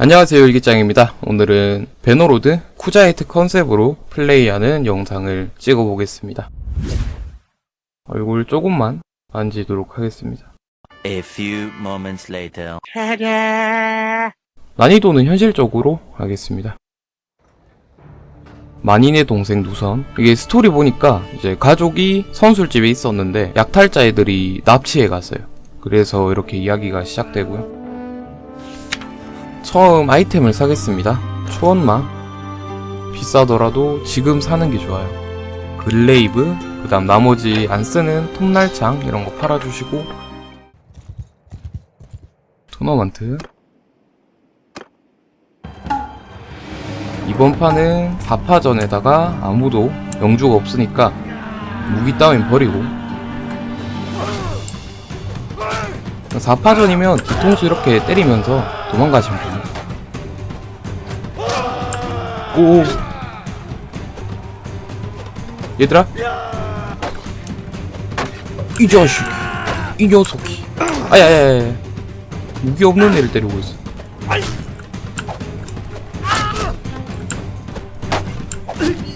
안녕하세요 일기장입니다. 오늘은 베노로드 쿠자이트 컨셉으로 플레이하는 영상을 찍어보겠습니다. 얼굴 조금만 만지도록 하겠습니다. A few moments later. 난이도는 현실적으로 하겠습니다. 만인의 동생 누선. 이게 스토리 보니까 이제 가족이 선술집에 있었는데 약탈자 애들이 납치해 갔어요. 그래서 이렇게 이야기가 시작되고요. 처음 아이템을 사겠습니다. 초원마. 비싸더라도 지금 사는 게 좋아요. 글레이브, 그 다음 나머지 안 쓰는 톱날창 이런 거 팔아주시고 토너먼트 이번 판은 4파전에다가 아무도 영주가 없으니까 무기 따윈 버리고 4파전이면 뒤통수 이렇게 때리면서 도망가시면 됩니다 오. 얘들아? 이 자식 이 녀석이. 아야야야 무기 없는 애를 때리고 있어.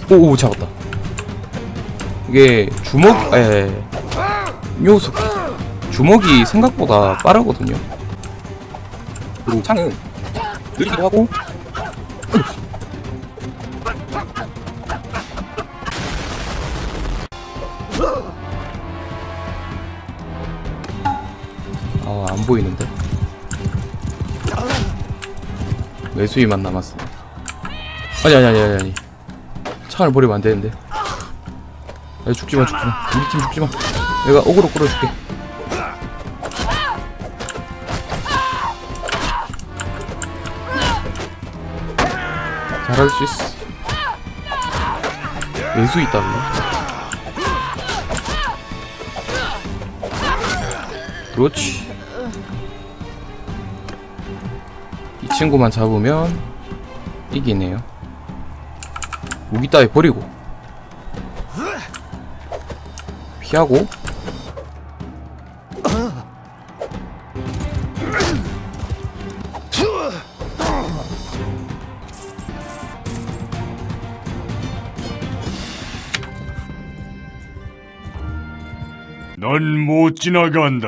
오오 잡았다. 이게 주먹 에 녀석 주먹이 생각보다 빠르거든요. 그리고 창은 느리기도 하고 안 보이는데 외수위만 남았습니다 아니 아니 아니 아니 아니 창을 버리면 안 되는데. 야, 죽지 마, 죽지 마. 우리 팀 죽지 마. 내가 어그로 끌어줄게. 잘할 수 있어. 외수 있다고. 그렇지. 친구만 잡으면 이기네요. 무기 따위 버리고 피하고 넌못 지나간다.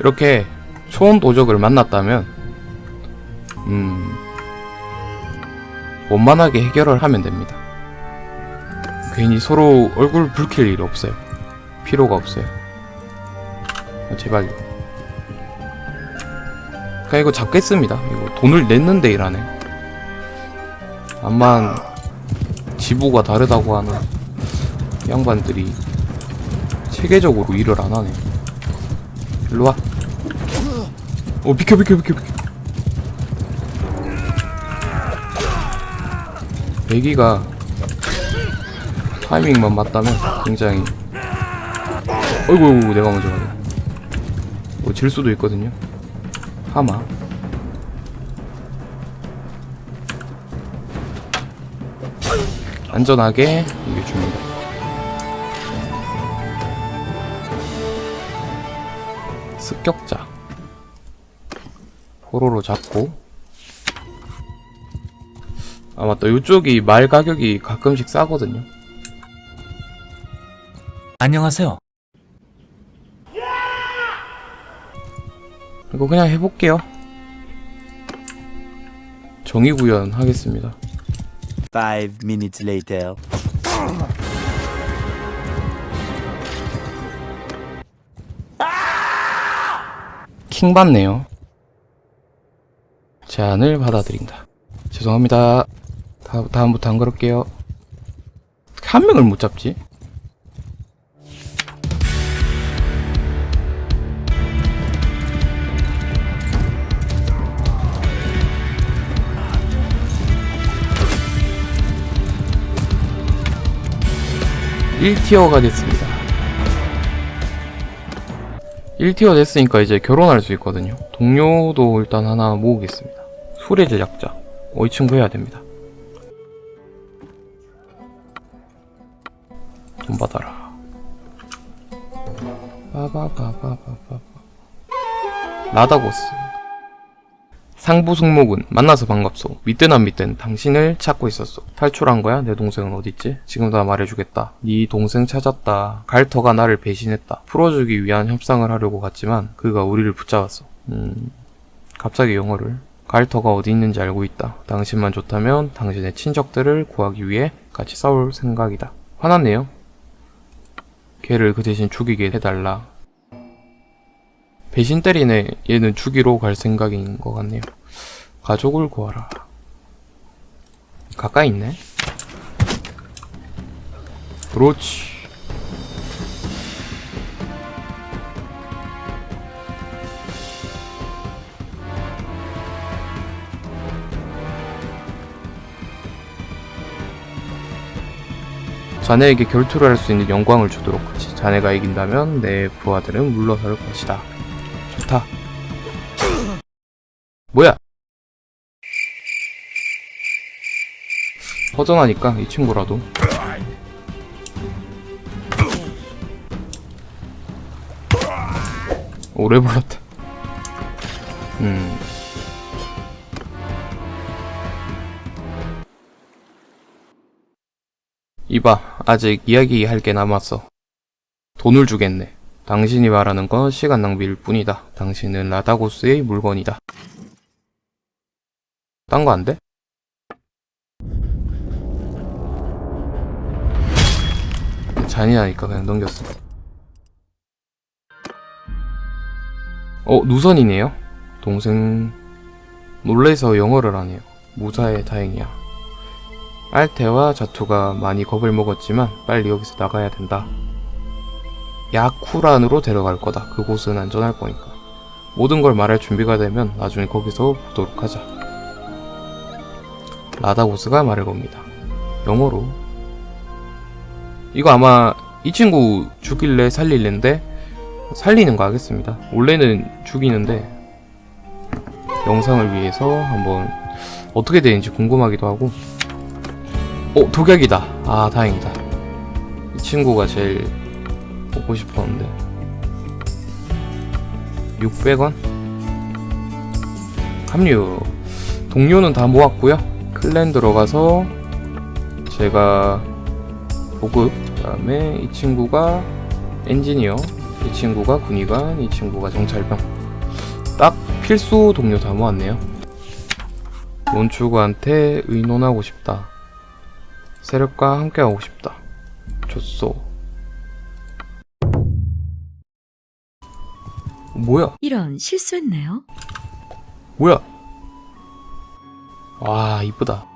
이렇게 초원 도적을 만났다면 음 원만하게 해결을 하면 됩니다. 괜히 서로 얼굴 붉힐 일 없어요. 필요가 없어요. 아, 제발요. 그냥 이거 잡겠습니다. 이거 돈을 냈는데 일하네. 암만 지부가 다르다고 하는 이 양반들이 체계적으로 일을 안 하네. 일로 와. 어 비켜 비켜 비켜 비켜. 배기가 타이밍만 맞다면 굉장히 어이구 내가 먼저 가네. 뭐질 수도 있거든요. 하마. 안전하게 이게 줍니다 습격자. 포로로 잡고 아 맞다 이쪽이 말 가격이 가끔씩 싸거든요. 안녕하세요. 이거 그냥 해볼게요. 정의구현 하겠습니다. Five minutes later. 킹 받네요. 제안을 받아들인다. 죄송합니다 다, 다음부터 안 그럴게요 한 명을 못 잡지 일티어가 됐습니다 1티어 됐으니까 이제 결혼할 수 있거든요. 동료도 일단 하나 모으겠습니다. 수레 제작자. 어, 이 친구 해야 됩니다. 빠바바바바바. 라다고스. 상부 승목은 만나서 반갑소. 믿든 안 믿든 당신을 찾고 있었소. 탈출한 거야? 내 동생은 어딨지? 지금 다 말해주겠다. 네 동생 찾았다. 갈터가 나를 배신했다. 풀어주기 위한 협상을 하려고 갔지만 그가 우리를 붙잡았어. 음, 갑자기 영어를. 갈터가 어디 있는지 알고 있다. 당신만 좋다면 당신의 친척들을 구하기 위해 같이 싸울 생각이다. 화났네요. 걔를 그 대신 죽이게 해달라. 배신 때리네. 얘는 죽이러 갈 생각인 것 같네요. 가족을 구하라. 가까이 있네. 그렇지. 자네에게 결투를 할 수 있는 영광을 주도록 하지. 자네가 이긴다면 내 부하들은 물러설 것이다. 좋다. 뭐야? 허전하니까 이 친구라도. 오래 불렀다. 음. 이봐, 아직 이야기할 게 남았어. 돈을 주겠네. 당신이 말하는 건 시간 낭비일 뿐이다. 당신은 라다고스의 물건이다. 딴 거 안 돼? 잔인하니까 그냥 넘겼어. 어, 누선이네요? 동생, 놀래서 영어를 하네요. 무사해 다행이야. 알테와 자투가 많이 겁을 먹었지만 빨리 여기서 나가야 된다. 야쿠란으로 데려갈 거다. 그곳은 안전할 거니까. 모든 걸 말할 준비가 되면 나중에 거기서 보도록 하자. 라다고스가 말을 겁니다. 영어로. 이거 아마 이 친구 죽일래 살릴래인데 살리는 거 하겠습니다. 원래는 죽이는데 영상을 위해서 한번 어떻게 되는지 궁금하기도 하고 어 독약이다. 아 다행이다. 이 친구가 제일 먹고 싶었는데. 600원? 합류. 동료는 다 모았고요. 클랜 들어가서 제가 보급 그 다음에 이 친구가 엔지니어 이 친구가 군의관 이 친구가 정찰병. 딱 필수 동료 다 모았네요. 몬추구한테 의논하고 싶다 세력과 함께하고 싶다. 좋소. 뭐야? 이런 실수했네요. 뭐야? 와 이쁘다.